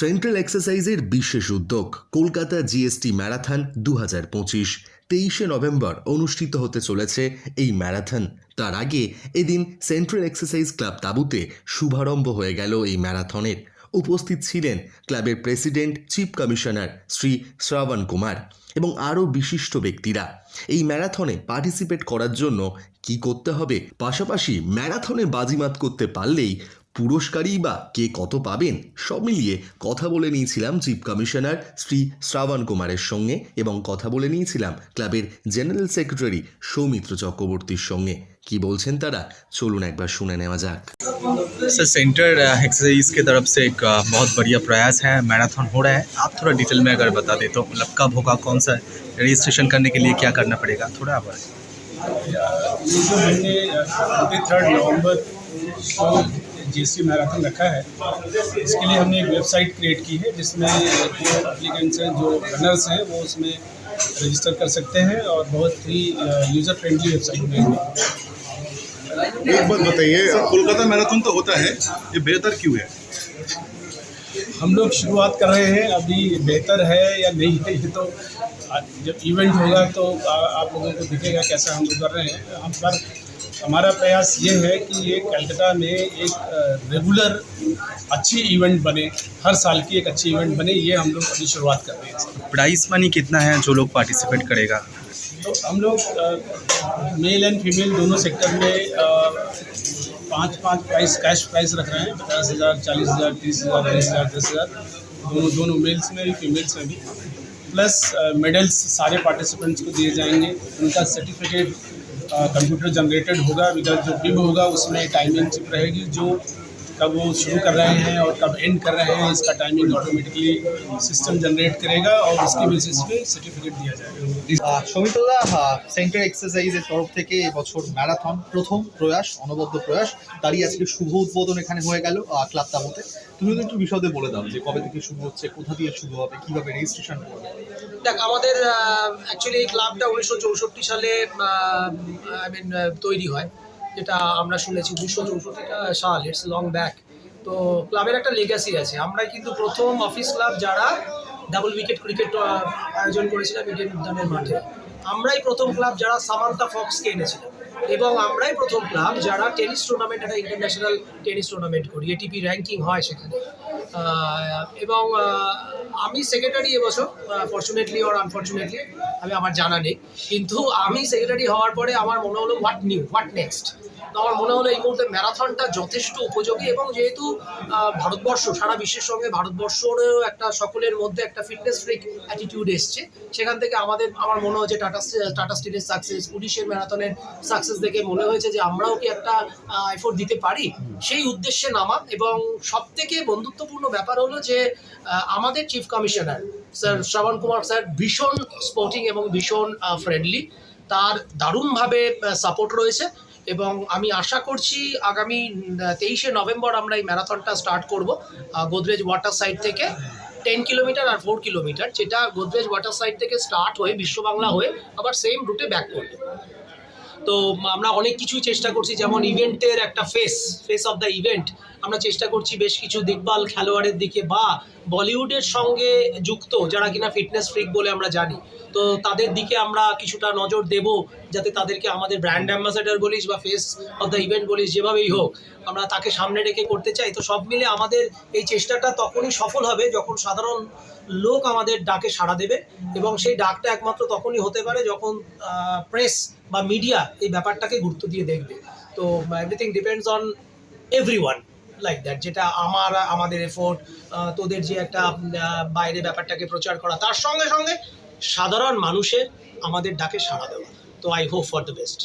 Central এক্সারসাইজের বিশেষ উদ্যোগ Kolkata GST marathon দু হাজার পঁচিশ। তেইশে নভেম্বর অনুষ্ঠিত হতে চলেছে এই ম্যারাথন। তার আগে এদিন সেন্ট্রাল এক্সারসাইজ ক্লাব তাঁবুতে শুভারম্ভ হয়ে গেল এই ম্যারাথনের। উপস্থিত ছিলেন ক্লাবের president, chief commissioner Shri Shravan Kumar এবং আরও বিশিষ্ট ব্যক্তিরা। এই ম্যারাথনে পার্টিসিপেট করার জন্য কি করতে হবে? পাশাপাশি ম্যারাথনে বাজিমাত করতে পারলেই পুরস্কারই বা কে কত পাবেন সব মিলিয়ে কথা বলে নিয়েছিলাম চিফ কমিশনার শ্রী শ্রাবণ কুমারের সঙ্গে এবং কথা বলে নিয়েছিলাম ক্লাবের জেনারেল সেক্রেটারি সৌমিত্র চক্রবর্তীর সঙ্গে কি বলছেন তারা চলুন একবার শুনে নেওয়া যাক सर सेंटर एक्सरसाइज की तरफ से एक अ, बहुत बढ़िया प्रयास है मैराथन हो रहा है आप थोड़ा डिटेल में अगर बता दें तो मतलब कब होगा कौन सा रजिस्ट्रेशन करने के लिए क्या करना पड़ेगा थोड़ा आप ये जो हमने ट्वेंटी थर्ड नवंबर को जीएसटी मैराथन रखा है। इसके लिए हमने एक वेबसाइट क्रिएट की है जिसमें जो एप्लीकेंट्स हैं जो रनर्स हैं वो उसमें रजिस्टर कर सकते हैं और बहुत ही यूज़र फ्रेंडली वेबसाइट बनाएँगे एक बात बताइए कोलकाता मैराथन तो होता है ये बेहतर क्यों है? हम लोग शुरुआत कर रहे हैं अभी बेहतर है या नहीं है ये तो जब इवेंट होगा तो आ- आप लोगों को दिखेगा कैसा हम लोग कर रहे हैं। हम पर हमारा प्रयास ये है कि ये कलकत्ता में एक रेगुलर अच्छी इवेंट बने हर साल की एक अच्छी इवेंट बने ये हम लोग अभी शुरुआत कर रहे हैं। प्राइस मनी कितना है जो लोग पार्टिसिपेट करेगा? तो हम लोग मेल एंड फीमेल दोनों सेक्टर में पाँच पाँच प्राइस कैश प्राइस रख रहे हैं। पचास हज़ार चालीस हज़ार तीस हज़ार बीस हज़ार दस हज़ार। दोनों दोनों मेल्स में भी फीमेल्स में भी। प्लस मेडल्स सारे पार्टिसिपेंट्स को दिए जाएँगे। उनका सर्टिफिकेट कंप्यूटर जनरेटेड होगा विदाउट जो बिब होगा उसमें टाइमिंग चिप रहेगी जो कब वो शुरू कर रहे हैं और कब एंड कर रहे हैं इसका टाइमिंग ऑटोमेटिकली सिस्टम जनरेट करेगा और उसके बेसिस पे सर्टिफिकेट दिया जाएगा সমিতদা সেন্টার এক্সারসাইজের তরফ থেকে এবছর ম্যারাথন প্রথম প্রয়াস অনবদ্য প্রয়াস তারই আজকে শুভ উদ্বোধন এখানে হয়ে গেল আহ, ক্লাব তাবুতে তুমি যদি একটু বিশদে বলে দাও যে কবে থেকে শুরু হচ্ছে কোথা দিয়ে শুরু হবে কিভাবে রেজিস্ট্রেশন করবে দেখ আমাদের অ্যাকচুয়ালি এই ক্লাবটা উনিশশো চৌষট্টি সালে আই মিন তৈরি হয় যেটা আমরা শুনেছি উনিশশো চৌষট্টিটা সাল ইটস লং ব্যাক তো ক্লাবের একটা লেগাসি আছে। আমরা কিন্তু প্রথম অফিস ক্লাব যারা ডাবল উইকেট ক্রিকেট আয়োজন করেছিলাম ইডেন উদ্যানের মাঠে। আমরাই প্রথম ক্লাব যারা সামান্তা ফক্সকে এনেছিলাম এবং আমরাই প্রথম ক্লাব যারা টেনিস টুর্নামেন্ট একটা ইন্টারন্যাশনাল টেনিস টুর্নামেন্ট করি। এটিপি র্যাঙ্কিং হয় সেখানে। এবং আমি সেক্রেটারি এবছর ফর্চুনেটলি অর আনফর্চুনেটলি আমি আমার জানা নেই। কিন্তু আমি সেক্রেটারি হওয়ার পরে আমার মনে হলো হোয়াট নিউ হোয়াট নেক্সট আমার মনে হলো এই মুহূর্তে ম্যারাথনটা যথেষ্ট উপযোগী এবং যেহেতু ভারতবর্ষ, সারা বিশ্বের সঙ্গে ভারতবর্ষেরও একটা সকলের মধ্যে একটা ফিটনেস ফ্রিক অ্যাটিটিউড এসছে। সেখান থেকে আমাদের, আমার মনে হচ্ছে টাটা টাটা স্টিলের সাকসেস পুলিশের ম্যারাথনের সাকসেস দেখে মনে হয়েছে যে আমরাও কি একটা এফোর্ট দিতে পারি। সেই উদ্দেশ্যে নামা এবং সব থেকে বন্ধুত্বপূর্ণ ব্যাপার হলো যে আমাদের chief commissioner sir Shravan Kumar sir ভীষণ স্পোর্টিং এবং ভীষণ ফ্রেন্ডলি তার দারুণভাবে সাপোর্ট রয়েছে। এবং আমি আশা করছি আগামী তেইশে নভেম্বর আমরা এই ম্যারাথনটা স্টার্ট করব গোদরেজ ওয়াটার সাইড থেকে টেন কিলোমিটার আর ফোর কিলোমিটার যেটা গোদরেজ ওয়াটার সাইড থেকে স্টার্ট হয়ে, বিশ্ববাংলা হয়ে আবার সেম রুটে ব্যাক করবে। তো আমরা অনেক কিছুই চেষ্টা করছি, যেমন ইভেন্টের একটা face face of the event আমরা চেষ্টা করছি বেশ কিছু দিকপাল খেলোয়াড়ের দিকে বা বলিউডের সঙ্গে যুক্ত, যারা কিনা ফিটনেস ফ্রিক বলে আমরা জানি। তো তাদের দিকে আমরা কিছুটা নজর দেব, যাতে তাদেরকে আমাদের ব্র্যান্ড অ্যাম্বাসেডার বলিস বা ফেস অফ দ্য ইভেন্ট বলিস, যেভাবেই হোক, আমরা তাকে সামনে রেখে করতে চাই। তো সব মিলে আমাদের এই চেষ্টাটা তখনই সফল হবে, যখন সাধারণ লোক আমাদের ডাকে সাড়া দেবে এবং সেই ডাকটা একমাত্র তখনই হতে পারে যখন প্রেস বা মিডিয়া এই ব্যাপারটাকে গুরুত্ব দিয়ে দেখবে। তো everything depends on every like that যেটা আমার, আমাদের এফোর্ট তোদের যে একটা বাইরে ব্যাপারটাকে প্রচার করা, তার সঙ্গে সঙ্গে সাধারণ মানুষের আমাদের ডাকে সাড়া দেওয়া। তো I hope for the best